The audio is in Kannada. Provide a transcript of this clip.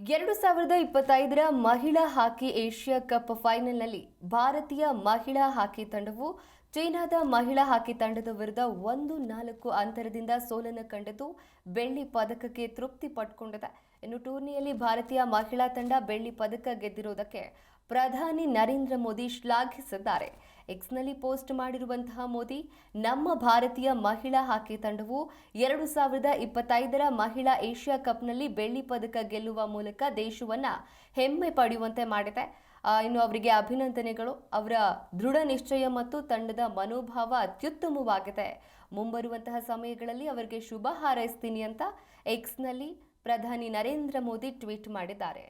ಎರಡು ಸಾವಿರದ ಇಪ್ಪತ್ತೈದರ ಮಹಿಳಾ ಹಾಕಿ ಏಷ್ಯಾ ಕಪ್ ಫೈನಲ್ನಲ್ಲಿ ಭಾರತೀಯ ಮಹಿಳಾ ಹಾಕಿ ತಂಡವು ಚೀನಾದ ಮಹಿಳಾ ಹಾಕಿ ತಂಡದ ವಿರುದ್ಧ ಒಂದು ನಾಲ್ಕು ಅಂತರದಿಂದ ಸೋಲನ್ನು ಕಂಡಿದ್ದು ಬೆಳ್ಳಿ ಪದಕಕ್ಕೆ ತೃಪ್ತಿ ಪಟ್ಟುಕೊಂಡಿದೆ ಇನ್ನು ಟೂರ್ನಿಯಲ್ಲಿ ಭಾರತೀಯ ಮಹಿಳಾ ತಂಡ ಬೆಳ್ಳಿ ಪದಕ ಗೆದ್ದಿರುವುದಕ್ಕೆ ಪ್ರಧಾನಿ ನರೇಂದ್ರ ಮೋದಿ ಶ್ಲಾಘಿಸಿದ್ದಾರೆ. ಎಕ್ಸ್ನಲ್ಲಿ ಪೋಸ್ಟ್ ಮಾಡಿರುವಂತಹ ಮೋದಿ, ನಮ್ಮ ಭಾರತೀಯ ಮಹಿಳಾ ಹಾಕಿ ತಂಡವು ಎರಡು ಸಾವಿರದ ಇಪ್ಪತ್ತೈದರ ಮಹಿಳಾ ಏಷ್ಯಾ ಕಪ್ನಲ್ಲಿ ಬೆಳ್ಳಿ ಪದಕ ಗೆಲ್ಲುವ ಮೂಲಕ ದೇಶವನ್ನು ಹೆಮ್ಮೆ ಪಡೆಯುವಂತೆ ಮಾಡಿದೆ. ಇನ್ನು ಅವರಿಗೆ ಅಭಿನಂದನೆಗಳು. ಅವರ ದೃಢ ನಿಶ್ಚಯ ಮತ್ತು ತಂಡದ ಮನೋಭಾವ ಅತ್ಯುತ್ತಮವಾಗಿದೆ. ಮುಂಬರುವಂತಹ ಸಮಯಗಳಲ್ಲಿ ಅವರಿಗೆ ಶುಭ ಹಾರೈಸ್ತೀನಿ ಅಂತ ಎಕ್ಸ್ನಲ್ಲಿ ಪ್ರಧಾನಿ ನರೇಂದ್ರ ಮೋದಿ ಟ್ವೀಟ್ ಮಾಡಿದ್ದಾರೆ.